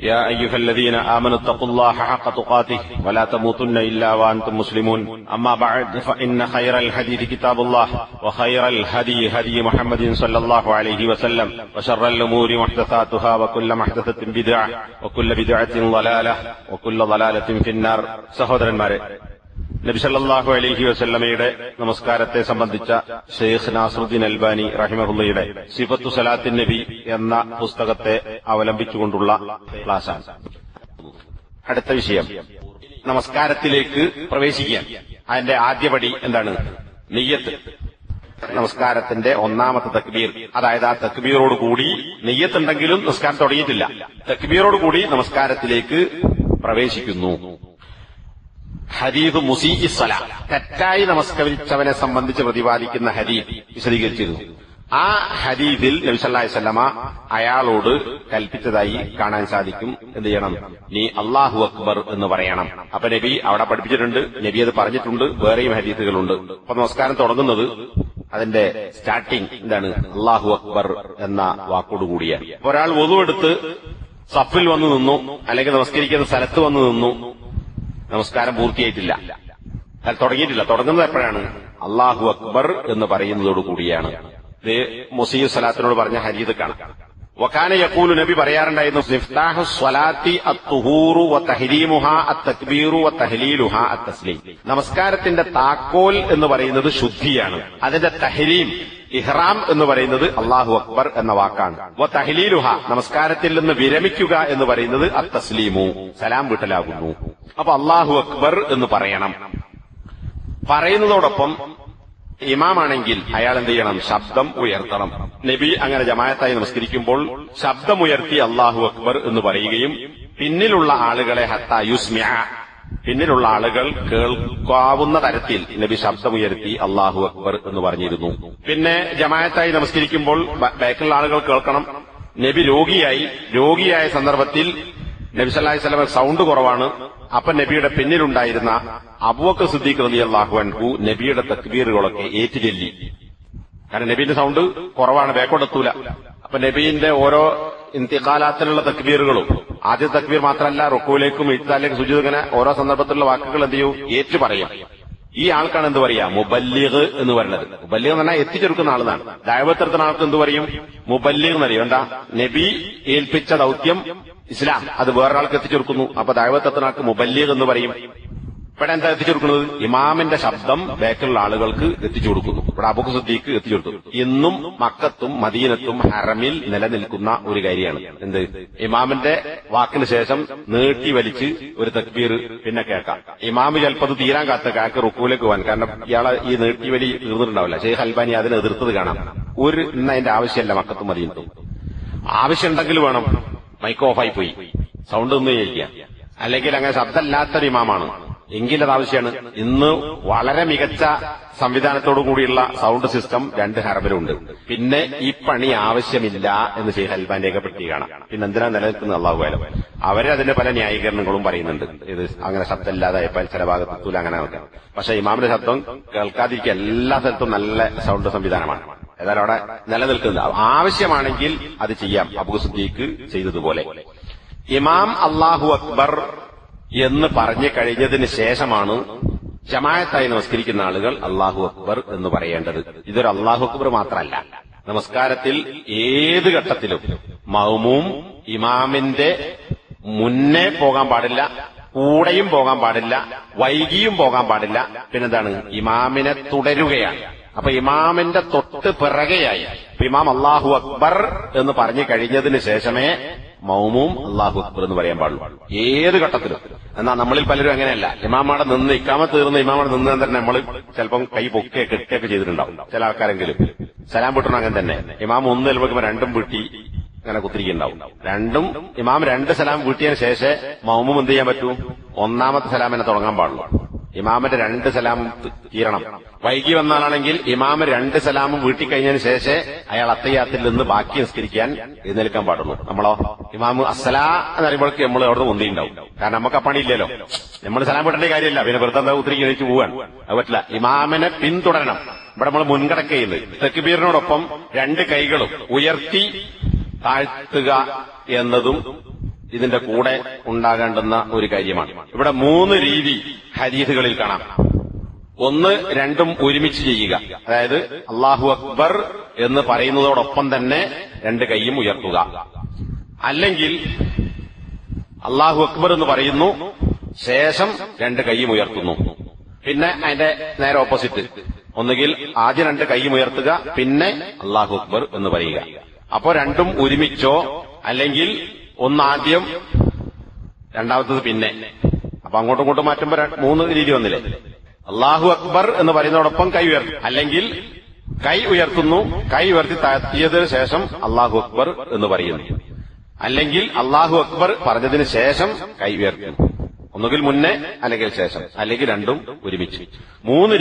يا أيها الذين آمنوا اتقوا الله حق تقاته ولا تموتن إلا وأنتم مسلمون أما بعد فإن خير الحديث كتاب الله وخير الهدي هدي محمد صلى الله عليه وسلم وشر الأمور محدثاتها وكل محدثة بدعة وكل بدعة ضلالة وكل ضلالة في النار سهودر المارئ സല്ലല്ലാഹു അലഹി വസല്ലമയുടെ നമസ്കാരത്തെ സംബന്ധിച്ച ഷെയ്ഖ് നാസറുദ്ദീൻ അൽബാനി റഹിമഹുല്ലയുടെ സിഫത്തു സലാത്തിൻ നബി എന്ന പുസ്തകത്തെ അവലംബിച്ചുകൊണ്ടുള്ള ക്ലാസ്സാണ്. അടുത്ത വിഷയം. നമസ്കാരത്തിലേക്ക് പ്രവേശിക്കാൻ അതിന്റെ ആദ്യപടി എന്താണ്? നെയ്യത്ത്. നമസ്കാരത്തിന്റെ ഒന്നാമത്തെ തക്ബീർ. അതായത് ആ തക്ബീറോട് കൂടി നെയ്യത്തുണ്ടെങ്കിലും നമസ്കാരം തുടങ്ങിയിട്ടില്ല. തക്ബീറോട് കൂടി നമസ്കാരത്തിലേക്ക് പ്രവേശിക്കുന്നു. ഹരീദ് മുസീ ഇസ്വല തെറ്റായി നമസ്കരിച്ചവനെ സംബന്ധിച്ച് പ്രതിപാദിക്കുന്ന ഹരീദ് വിശദീകരിച്ചിരുന്നു. ആ ഹരീദിൽ നബിസല്ലാസ്വല്ലമ അയാളോട് കൽപ്പിച്ചതായി കാണാൻ സാധിക്കും. എന്ത് ചെയ്യണം? നീ അള്ളാഹു അക്ബർ എന്ന് പറയണം. അപ്പൊ നബി അവിടെ പഠിപ്പിച്ചിട്ടുണ്ട്. നബി അത് പറഞ്ഞിട്ടുണ്ട്. വേറെയും ഹരീദുകളുണ്ട് അപ്പൊ നമസ്കാരം തുടങ്ങുന്നത് അതിന്റെ സ്റ്റാർട്ടിംഗ് എന്താണ്? അള്ളാഹു അക്ബർ എന്ന വാക്കോടുകൂടിയാണ് അപ്പൊ ഒരാൾ വധുവെടുത്ത് സഫിൽ വന്ന് നിന്നു. അല്ലെങ്കിൽ നമസ്കരിക്കുന്ന സ്ഥലത്ത് വന്ന് നിന്നു. നമസ്കാരം പൂർത്തിയായിട്ടില്ല. അത് തുടങ്ങിയിട്ടില്ല. തുടങ്ങുന്നത് എപ്പോഴാണ്? അള്ളാഹു അക്ബർ എന്ന് പറയുന്നതോട് കൂടിയാണ്. ഇത് സലാത്തിനോട് പറഞ്ഞ ഹരീത് കാണാം. യക്കൂലു നബി പറയാറുണ്ടായിരുന്നു സിഫ്താഹു സ്വലാത്തി അത്തക്ബീറു അത്തസ്ലീം. നമസ്കാരത്തിന്റെ താക്കോൽ എന്ന് പറയുന്നത് ശുദ്ധിയാണ്. അതിന്റെ തഹരീം ഇഹ്റാം എന്ന് പറയുന്നത് അള്ളാഹു അക്ബർ എന്ന വാക്കാണ്. തഹലീലുഹ നമസ്കാരത്തിൽ നിന്ന് വിരമിക്കുക എന്ന് പറയുന്നത് അത്തസ്ലീമു സലാം വീട്ടലാകുന്നു. അപ്പൊ അള്ളാഹു അക്ബർ എന്ന് പറയണം. പറയുന്നതോടൊപ്പം ഇമാമാണെങ്കിൽ അയാൾ എന്ത് ചെയ്യണം ശബ്ദം ഉയർത്തണം. നബി അങ്ങനെ ജമായത്തായി നമസ്കരിക്കുമ്പോൾ ശബ്ദമുയർത്തി അള്ളാഹു അക്ബർ എന്ന് പറയുകയും പിന്നിലുള്ള ആളുകളെ ഹത്ത പിന്നിലുള്ള ആളുകൾ കേൾക്കാവുന്ന തരത്തിൽ നബി ശബ്ദമുയർത്തി അള്ളാഹു അക്ബർ എന്ന് പറഞ്ഞിരുന്നു. പിന്നെ ജമായത്തായി നമസ്കരിക്കുമ്പോൾ ബാക്കിലുള്ള ആളുകൾ കേൾക്കണം. നബി രോഗിയായി. രോഗിയായ സന്ദർഭത്തിൽ നബി സല്ലാഹി സ്വലമ സൗണ്ട് കുറവാണ്. അപ്പൊ നബിയുടെ പിന്നിലുണ്ടായിരുന്ന അബുവക്ക് സിദ്ദീഖ് റലി അള്ളാഹു അൻഹു നബിയുടെ തക്ബീറുകളൊക്കെ ഏറ്റുചൊല്ലി. കാരണം നബീന്റെ സൗണ്ട് കുറവാണ് ബേക്കോടെത്തൂല അപ്പൊ നബീന്റെ ഓരോ ഇന്ത്യകാലാത്തിലുള്ള തക്ബീറുകളും ആദ്യ തക്ബീർ മാത്രമല്ല റുക്കുവിലേക്കും എഴുത്താലേക്കും സുജിത് ഇങ്ങനെ ഓരോ സന്ദർഭത്തിലുള്ള വാക്കുകൾ എന്ത് ചെയ്യും? ഏറ്റു പറയും. ഈ ആൾക്കാണ് എന്ത് പറയാ? മുബല്ലിഗ് എന്ന് പറയുന്നത്. മുബല്ലിഗ് എന്ന് പറഞ്ഞാൽ എത്തിച്ചെടുക്കുന്ന ആളാണ് ദൈവത്തിരുത്തുന്ന ആൾക്ക് എന്ത് പറയും? മുബല്ലിഗ് എന്നറിയും എന്താ? നബി ഏൽപ്പിച്ച ദൗത്യം ഇസ്ലാം അത് വേറൊരാൾക്ക് എത്തിച്ചു കൊടുക്കുന്നു അപ്പൊ ദൈവത്തത്തിനാൾക്ക് മുബല്യം എന്ന് പറയും? ഇവിടെ എന്താ എത്തിച്ചു കൊടുക്കുന്നത് ഇമാമിന്റെ ശബ്ദം ബേക്കറുള്ള ആളുകൾക്ക് എത്തിച്ചു കൊടുക്കുന്നു ഇവിടെ അബുഖ് സുദ്ദീഖ് എത്തിച്ചു കൊടുത്തു ഇന്നും മക്കത്തും മദീനത്തും ഹറമിൽ നിലനിൽക്കുന്ന ഒരു കാര്യമാണ്. എന്ത്? ഇമാമിന്റെ വാക്കിന് ശേഷം നീട്ടി വലിച്ച് ഒരു തക്ബീർ പിന്നെ കേൾക്കാം. ഇമാമ് ചിലപ്പോൾ തീരാൻ കാത്ത കാക്ക് റുക്കൂലേക്ക് പോകാൻ. കാരണം ഇയാളെ ഈ നീട്ടി വലി തീർന്നിട്ടുണ്ടാവില്ല. ഷെയ്ഖ് അൽബാനി അതിനെ എതിർത്തത് കാണാം. ഒരു ഇന്ന് അതിന്റെ ആവശ്യമല്ല മക്കത്തും മദീനത്തും. ആവശ്യമുണ്ടെങ്കിൽ വേണം. മൈക്ക് ഓഫായി പോയി. സൗണ്ട് ഒന്നും കേൾക്കുക. അല്ലെങ്കിൽ അങ്ങനെ ശബ്ദമില്ലാത്തൊരു ഇമാമാണ്. എങ്കിൽ അത് ആവശ്യമാണ് ഇന്ന് വളരെ മികച്ച സംവിധാനത്തോടു കൂടിയുള്ള സൗണ്ട് സിസ്റ്റം രണ്ട് ഹർബലുണ്ട്. പിന്നെ ഈ പണി ആവശ്യമില്ല എന്ന് ഷെയ്ഖ് അൽബാൻ രേഖപ്പെടുത്തി കാണാം പിന്നെ എന്തിനാ നിലനിൽക്കുന്നത്? അള്ളാഹുവാലം അവരെ അതിന്റെ പല ന്യായീകരണങ്ങളും പറയുന്നുണ്ട്. ഇത് അങ്ങനെ ശബ്ദമില്ലാതായപ്പോൾ ചില ഭാഗത്തെത്തൂല അങ്ങനെ നോക്കാം പക്ഷെ ഇമാമിന്റെ ശബ്ദം കേൾക്കാതിരിക്കുക എല്ലാ സ്ഥലത്തും നല്ല സൗണ്ട് സംവിധാനമാണ്. ഏതായാലും അവിടെ നിലനിൽക്കുന്നത്. ആവശ്യമാണെങ്കിൽ അത് ചെയ്യാം. അബൂ സുദ്ദീഖ് ചെയ്തതുപോലെ. ഇമാം അള്ളാഹു അക്ബർ എന്ന് പറഞ്ഞു കഴിഞ്ഞതിന് ശേഷമാണ് ജമായത്തായി നമസ്കരിക്കുന്ന ആളുകൾ അള്ളാഹു അക്ബർ എന്ന് പറയേണ്ടത്. ഇതൊരു അള്ളാഹു അക്ബർ മാത്രമല്ല. നമസ്കാരത്തിൽ ഏത് ഘട്ടത്തിലും മൗമും ഇമാമിന്റെ മുന്നേ പോകാൻ പാടില്ല കൂടെയും പോകാൻ പാടില്ല വൈകിയും പോകാൻ പാടില്ല. പിന്നെന്താണ്? ഇമാമിനെ തുടരുകയാണ്. അപ്പൊ ഇമാമിന്റെ തൊട്ട് പിറകെയായി. ഇമാം അള്ളാഹു അക്ബർ എന്ന് പറഞ്ഞു കഴിഞ്ഞതിന് ശേഷമേ മൗമും അള്ളാഹു അക്ബർ എന്ന് പറയാൻ പാടുള്ളൂ. ഏത് ഘട്ടത്തിലും. എന്നാൽ നമ്മളിൽ പലരും അങ്ങനെയല്ല. ഇമാമാടെ നിന്ന് ഇക്കാമ തീർന്ന് ഇമാമാടെ നിന്ന് തന്നെ നമ്മൾ ചിലപ്പം കൈ പൊക്കെ കെട്ടിയൊക്കെ ചെയ്തിട്ടുണ്ടാവും. ചില ആൾക്കാരെങ്കിലും. സലാം വിട്ടണം അങ്ങനെ തന്നെ. ഇമാം ഒന്ന് ചിലപ്പോൾ രണ്ടും വീട്ടി അങ്ങനെ കുത്തിരിക്കുന്നുണ്ടാവും. രണ്ടും ഇമാം രണ്ട് സലാം വീട്ടിയതിന് ശേഷം മൗമും എന്ത് ചെയ്യാൻ പറ്റൂ? ഒന്നാമത്തെ സലാമിനെ തുടങ്ങാൻ പാടുള്ളൂ. ഇമാമിന്റെ രണ്ട് സലാം തീരണം. വൈകി വന്നാലാണെങ്കിൽ ഇമാമ രണ്ട് സലാമും വീട്ടിൽ കഴിഞ്ഞതിന് ശേഷം അയാൾ അത്തയ്യാത്തിൽ നിന്ന് ബാക്കി നിസ്കരിക്കാൻ എഴുന്നേൽക്കാൻ പാടുള്ളൂ. നമ്മളോ? ഇമാമ് അസ്സലാ എന്ന് പറയുമ്പോഴേക്ക് നമ്മൾ അവിടെ നിന്ന് മുന്തിണ്ടാവും കാരണം നമുക്ക് ആ പണിയില്ലല്ലോ. നമ്മൾ സലാം വിട്ടേണ്ട കാര്യമില്ല. പിന്നെ വെറുതെ ഉത്തിരി കഴിച്ച് പോവാൻ. അത് പറ്റില്ല. ഇമാമിനെ പിന്തുടരണം. ഇവിടെ നമ്മൾ മുൻകടക്ക ചെയ്യുന്നത്. തെക്കുബീറിനോടൊപ്പം രണ്ട് കൈകളും ഉയർത്തി താഴ്ത്തുക എന്നതും ഇതിന്റെ കൂടെ ഉണ്ടാകേണ്ടുന്ന ഒരു കാര്യമാണ്. ഇവിടെ മൂന്ന് രീതി ഹരീതുകളിൽ കാണാം. ഒന്ന് രണ്ടും ഒരുമിച്ച് ചെയ്യുക. അതായത് അള്ളാഹു അക്ബർ എന്ന് പറയുന്നതോടൊപ്പം തന്നെ രണ്ട് കൈയും ഉയർത്തുക. അല്ലെങ്കിൽ അള്ളാഹു അക്ബർ എന്ന് പറയുന്നു ശേഷം രണ്ട് കൈയും ഉയർത്തുന്നു. പിന്നെ അതിന്റെ നേരെ ഓപ്പോസിറ്റ്. ഒന്നുകിൽ ആദ്യം രണ്ട് കൈയും ഉയർത്തുക പിന്നെ അള്ളാഹു അക്ബർ എന്ന് പറയുക. അപ്പോ രണ്ടും ഒരുമിച്ചോ അല്ലെങ്കിൽ ഒന്നാദ്യം രണ്ടാമത്തത് പിന്നെ. അപ്പൊ അങ്ങോട്ടും ഇങ്ങോട്ടും മാറ്റുമ്പോ മൂന്ന് രീതി വന്നില്ലേ? അള്ളാഹു അക്ബർ എന്ന് പറയുന്നതോടൊപ്പം കൈ ഉയർത്തും. അല്ലെങ്കിൽ കൈ ഉയർത്തുന്നു കൈ ഉയർത്തി താഴ്ത്തിയതിനു ശേഷം അള്ളാഹു അക്ബർ എന്ന് പറയുന്നു. അല്ലെങ്കിൽ അള്ളാഹു അക്ബർ പറഞ്ഞതിന് ശേഷം കൈ ഉയർത്തുന്നു. ഒന്നുകിൽ മുന്നേ അല്ലെങ്കിൽ ശേഷം. അല്ലെങ്കിൽ രണ്ടും ഒരുമിച്ച്. മൂന്ന്